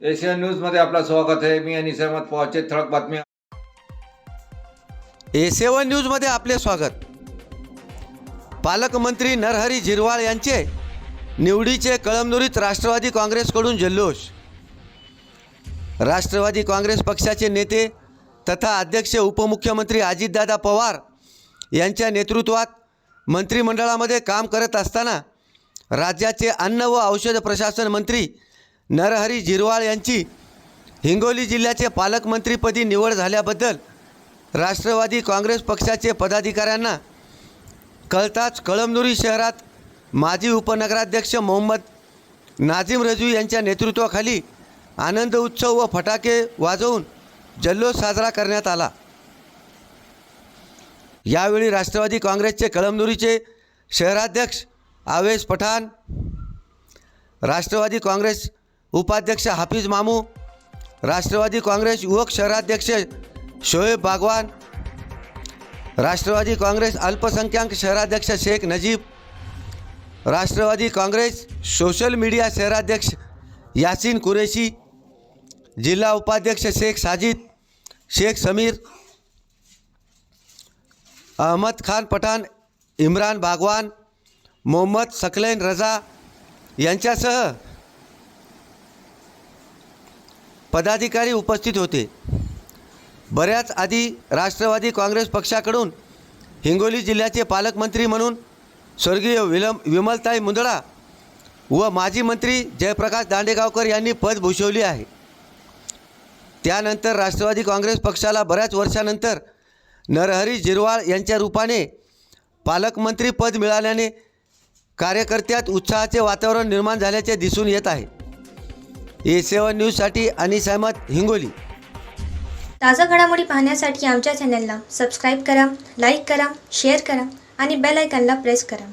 Asian न्यूजमध्ये आपलं स्वागत आहे. मी आणि सहमत पवारचे ठळक बातम्या ए सेवन न्यूजमध्ये आपले स्वागत. पालकमंत्री नरहरी झिरवाळ यांचे निवडीचे कळमनुरीत राष्ट्रवादी काँग्रेसकडून जल्लोष. राष्ट्रवादी काँग्रेस पक्षाचे नेते तथा अध्यक्ष उपमुख्यमंत्री अजितदादा पवार यांच्या नेतृत्वात मंत्रिमंडळामध्ये काम करत असताना राज्याचे अन्न व औषध प्रशासन मंत्री नरहरी झिरवाळ यांची हिंगोली जिल्ह्याचे पालकमंत्रीपदी निवड झाल्याबद्दल राष्ट्रवादी काँग्रेस पक्षाचे पदाधिकाऱ्यांना कळताच कळमनुरी शहरात माजी उपनगराध्यक्ष मोहम्मद नाझीम रजू यांच्या नेतृत्वाखाली आनंद उत्सव व फटाके वाजवून जल्लोष साजरा करण्यात आला. यावेळी राष्ट्रवादी काँग्रेसचे कळमनुरीचे शहराध्यक्ष आवेश पठाण राष्ट्रवादी काँग्रेस उपाध्यक्ष हाफिज मामू राष्ट्रवादी काँग्रेस युवक शहराध्यक्ष शोएब बागवान राष्ट्रवादी काँग्रेस अल्पसंख्याक शहराध्यक्ष शेख नजीब राष्ट्रवादी काँग्रेस सोशल मीडिया शहराध्यक्ष यासीन कुरेशी जिल्हा उपाध्यक्ष शेख साजिद शेख समीर अहमद खान पठाण इम्रान बागवान मोहम्मद सकलैन रजा यांच्यासह पदाधिकारी उपस्थित होते. बऱ्याच आधी राष्ट्रवादी काँग्रेस पक्षाकडून हिंगोली जिल्ह्याचे पालकमंत्री म्हणून स्वर्गीय विलम विमलताई मुंदडा व माजी मंत्री जयप्रकाश दांडेगावकर यांनी पद भूषवली आहे. त्यानंतर राष्ट्रवादी काँग्रेस पक्षाला बऱ्याच वर्षानंतर नरहरी जिरवाळ यांच्या रूपाने पालकमंत्री पद मिळाल्याने कार्यकर्त्यात उत्साहाचे वातावरण निर्माण झाल्याचे दिसून येत आहे. ए सेवन न्यूजसाठी अनिस अहमद हिंगोली. ताज्या घडामोडी पाहण्यासाठी आमच्या चॅनलला सबस्क्राईब करा लाईक करा शेअर करा आणि बेल आयकॉनला प्रेस करा.